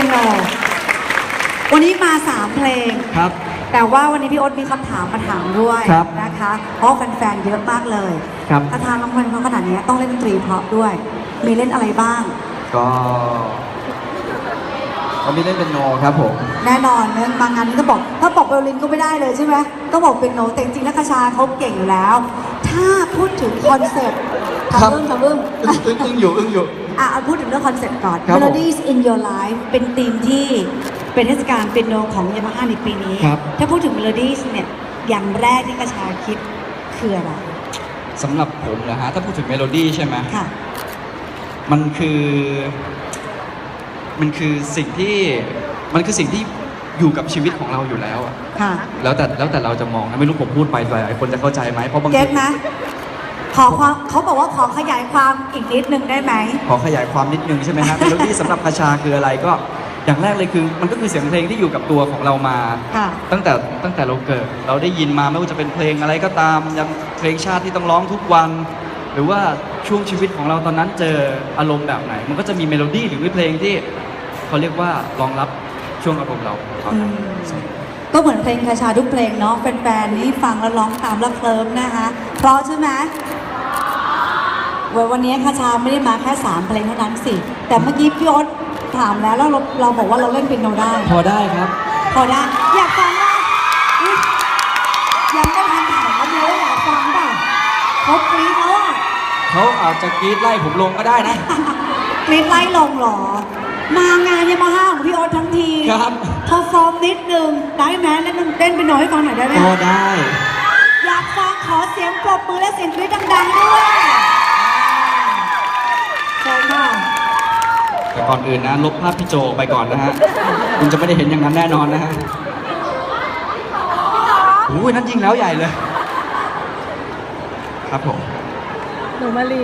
เป็นโนวันนี้มาสามเพลง ครับ แต่ว่าวันนี้พี่โอ๊ตมีคำถามมาถามด้วยครับนะคะเพราะแฟนๆเยอะมากเลยครับ ประธานรางวัลเขาขนาดนี้ต้องเล่นดนตรีเพราะด้วย มีเล่นอะไรบ้าง ก็ก็มีเล่นเป็นโนครับผม แน่นอนเนื่องบางงานนี้ต้องบอก ถ้าบอกไวโอลินก็ไม่ได้เลยใช่ไหมต้องบอกเป็นโนแต่จริงๆแล้วคาชาเขาเก่งอยู่แล้ว ถ้าพูดถึงคอนเซ็ปต์ครับ ทำเรื่องทำเรื่องอึ้งอึ้งอึ้งอยู่อึ้งอยู่ อะเอาพูดถึงเรื่องคอนเซ็ปต์ก่อน ครับผม Melodies in Your Life เป็นธีมที่เป็นเทศกาลเป็นโนของยามาฮ่าในปีนี้ ครับ ถ้าพูดถึง Melodies เนี่ยอย่างแรกที่กระชาคิดคืออะไรสำหรับผมนะฮะ ถ้าพูดถึงเมโลดี้ใช่ไหมค่ะ มันคือ มันคือสิ่งที่ มันคือสิ่งที่ อยู่กับชีวิตของเราอยู่แล้วอะค่ะ แล้วแต่แล้วแต่เราจะมองนะไม่รู้ผมพูดไปหลายๆคนจะเข้าใจไหมเพราะบางเก็ทีตนะ ขอความเขาบอกว่าขอขยายความอีกนิดนึงได้ไหม ขอขยายความนิดนึงใช่ไหมฮะเมโลดี้สำหรับคาชาคืออะไรก็อย่างแรกเลยคือ มันก็คือเสียงเพลงที่อยู่กับตัวของเรามา ค่ะ ตั้งแต่ตั้งแต่เราเกิด เราได้ยินมาไม่ว่าจะเป็นเพลงอะไรก็ตามยังเพลงชาติที่ต้องร้องทุกวัน หรือว่าช่วงชีวิตของเราตอนนั้นเจออารมณ์แบบไหน มันก็จะมีเมโลดี้หรือมีเพลงที่เขาเรียกว่ารองรับ ช่วงอารมณ์เราตอนนั้นอืมก็เหมือนเพลงคาชาทุกเพลงเนาะแฟนๆนี่ฟังแล้วร้องตามแล้วเคลิ้มนะคะ เพราะใช่ไหมวันวันนี้คาชาไม่ได้มาแค่สามเพลงเท่านั้นสิ แต่เมื่อกี้พี่โอ๊ตถามแล้วแล้วเราเราบอกว่าเราเล่นเป็นโนได้ พอได้ครับ พอได้ อยากฟังว่าอุ๊ยยังไม่ทันถามเลยว่าอยากฟังเปล่ะเขากรี๊ดแล้วอะเขาอาจจะกรีดไล่ผมลงก็ได้นะ กรี๊ดไล่ลงเหรอ มางานยามาฮ่าของพี่โอ๊ตทั้งที ครับพอฟอร์มนิดนึงได้ไหมเล่นเต้นเป็นโนให้ฟังหน่อยได้ไหมพอได้ อยากฟังขอเสียงปรบมือและเสียงกรี๊ดดังๆด้วยใช่ค่ะแต่ก่อนอื่นนะลบภาพพี่โจไปก่อนนะฮะ คุณจะไม่ได้เห็นอย่างนั้นแน่นอนนะฮะโอ้ยนั่นยิงแล้วใหญ่เลย ครับผม หนูมาลี